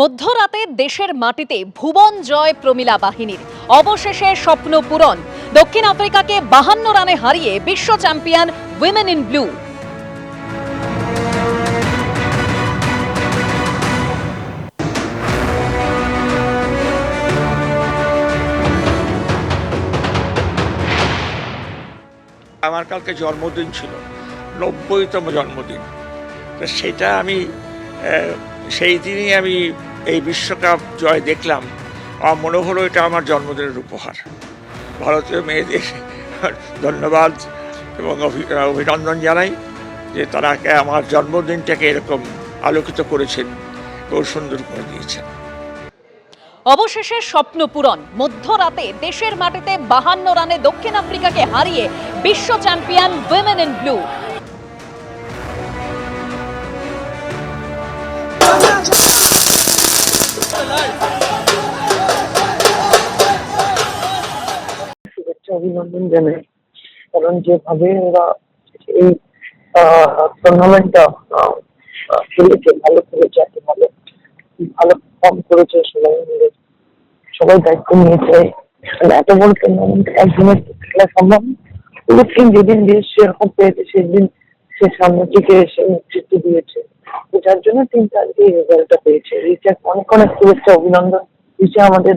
মধ্যরাতে দেশের মাটিতে ভুবন জয় প্রমিলা বাহিনীর। অবশেষে স্বপ্ন পূরণ। দক্ষিণ আফ্রিকাকে বাহান্ন রানে হারিয়ে বিশ্ব চ্যাম্পিয়ন উইমেন ইন ব্লু। আমার কালকে জন্মদিন ছিল, নব্বইতম জন্মদিন। তো সেটা আমি সেই দিনই আমি এই বিশ্বকাপ জয় দেখলাম। আমার মনে হলো এটা আমার জন্মদিনের উপহার। ভারতীয় মেয়েদের ধন্যবাদ এবং অভি- অভিনন্দন জানাই যে তারা আমার জন্মদিনটাকে এরকম আলোকিত করেছেন এবং সুন্দর করে দিয়েছেন। অবশেষে স্বপ্ন পূরণ। মধ্যরাতে দেশের মাটিতে বাহান্ন রানে দক্ষিণ আফ্রিকাকে হারিয়ে বিশ্ব চ্যাম্পিয়ন উইমেন ইন ব্লু অভিনন্দন জানাই। কারণ যেভাবে ওরা এই টুর্নামেন্টটা খেলেছে, ভালো করেছে এত ভালো ভালো পারফর্ম করেছে সবাই মিলে। সবাই দায়িত্ব নিয়েছে। এত বড় টুর্নামেন্ট একদিনের খেলা সম্ভব। টিম যেদিন দেশ সেরকম পেয়েছে, সেদিন সে সামনে থেকে এসে নেতৃত্ব দিয়েছে। যার জন্য টিমটা আজকে এই রেজাল্টটা পেয়েছে। রিচা, অনেক অনেক শুভেচ্ছা, অভিনন্দন। রিচা আমাদের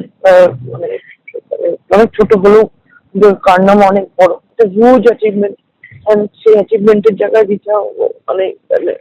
মানে অনেক ছোট হলেও কার নাম অনেক বড়, একটা হিউজ অ্যাচিভমেন্ট সেই অ্যাচিভমেন্টের জায়গায় রিচা মানে মানে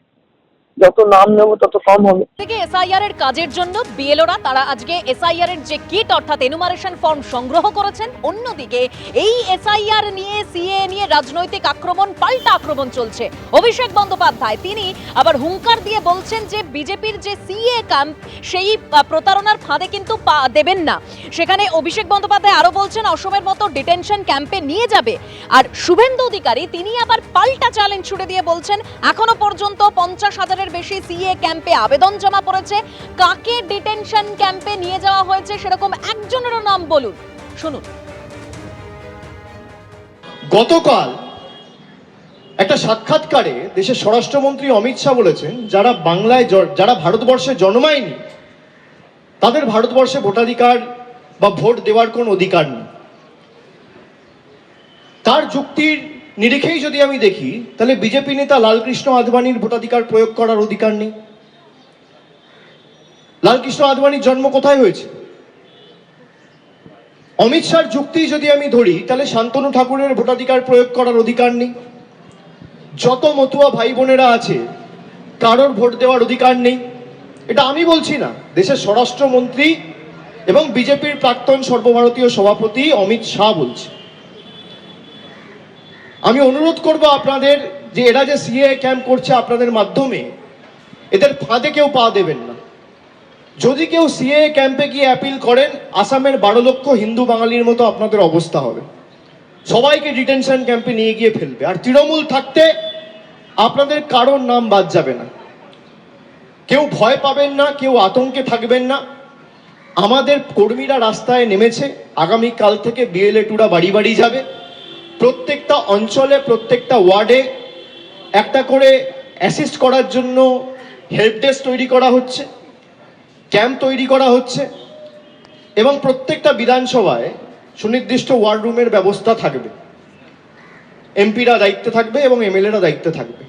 যত নাম নেব তত কম হবে। থেকে এসআইআর এর কাজের জন্য বিএলওরা তারা আজকে এসআইআর এর যে কিট অর্থাৎ এনুমারেশন ফর্ম সংগ্রহ করেছেন, অন্যদিকে এই এসআইআর নিয়ে সিএ নিয়ে রাজনৈতিক আক্রমণ, পাল্টা আক্রমণ চলছে। অভিষেক বন্দ্যোপাধ্যায়, তিনি আবার হুঙ্কার দিয়ে বলছেন যে বিজেপির যে সিএ ক্যাম্প, সেই প্রতারণার ফাঁদে কিন্তু পা দেবেন না। সেখানে অভিষেক বন্দ্যোপাধ্যায় আরও বলছেন, অসমের মতো ডিটেনশন ক্যাম্পে নিয়ে যাবে। আর শুভেন্দু অধিকারী, তিনি আবার পাল্টা চ্যালেঞ্জ ছুড়ে দিয়ে বলছেন, এখনও পর্যন্ত পঞ্চাশ হাজারের বেশি সিএ ক্যাম্পে আবেদন জমা পড়েছে। কাকে ডিটেনশন ক্যাম্পে নিয়ে যাওয়া হয়েছে সেরকম একজনেরও নাম বলুন। শুনুন। গতকাল একটা সাক্ষাৎকারে দেশের স্বরাষ্ট্রমন্ত্রী অমিত শাহ বলেছেন, যারা বাংলায় যারা ভারতবর্ষে জন্মায়নি, তাদের ভারতবর্ষে ভোটাধিকার বা ভোট দেওয়ার কোন অধিকার নেই। তার যুক্তির নিরিখেই যদি আমি দেখি, তাহলে বিজেপি নেতা লালকৃষ্ণ আদবানির ভোটাধিকার প্রয়োগ করার অধিকার নেই। লালকৃষ্ণ আদবানির জন্ম কোথায় হয়েছে? অমিত শাহর যুক্তি যদি আমি ধরি, তাহলে শান্তনু ঠাকুরের ভোটাধিকার প্রয়োগ করার অধিকার নেই। যত মতুয়া ভাই বোনেরা আছে, কারোর ভোট দেওয়ার অধিকার নেই। এটা আমি বলছি না। দেশের স্বরাষ্ট্রমন্ত্রী এবং বিজেপির প্রাক্তন সর্বভারতীয় সভাপতি অমিত শাহ বলছে। আমি অনুরোধ করব আপনাদের যে এরা যে সিএ ক্যাম্প করছে আপনাদের মাধ্যমে, এদের ফাঁদে কেউ পা দেবেন না। যদি কেউ সিএ ক্যাম্পে গিয়ে অ্যাপিল করেন, আসামের বারো লক্ষ হিন্দু বাঙালির মতো আপনাদের অবস্থা হবে। সবাইকে ডিটেনশন ক্যাম্পে নিয়ে গিয়ে ফেলবে। আর তৃণমূল থাকতে আপনাদের কারোর নাম বাদ যাবে না। কেউ ভয় পাবেন না, কেউ আতঙ্কে থাকবেন না। আমাদের কর্মীরা রাস্তায় নেমেছে আগামী কাল থেকে বিএলএ টুরা বাড়ি বাড়ি যাবে। প্রত্যেকটা অঞ্চলে, প্রত্যেকটা ওয়ার্ডে একটা করে অ্যাসিস্ট করার জন্য হেল্প ডেস্ক তৈরি করা হচ্ছে, ক্যাম্প তৈরি করা হচ্ছে এবং প্রত্যেকটা বিধানসভায় সুনির্দিষ্ট ওয়ার্ড রুমের ব্যবস্থা থাকবে। এমপিরা দায়িত্বে থাকবে এবং এমএলএরা দায়িত্বে থাকবে।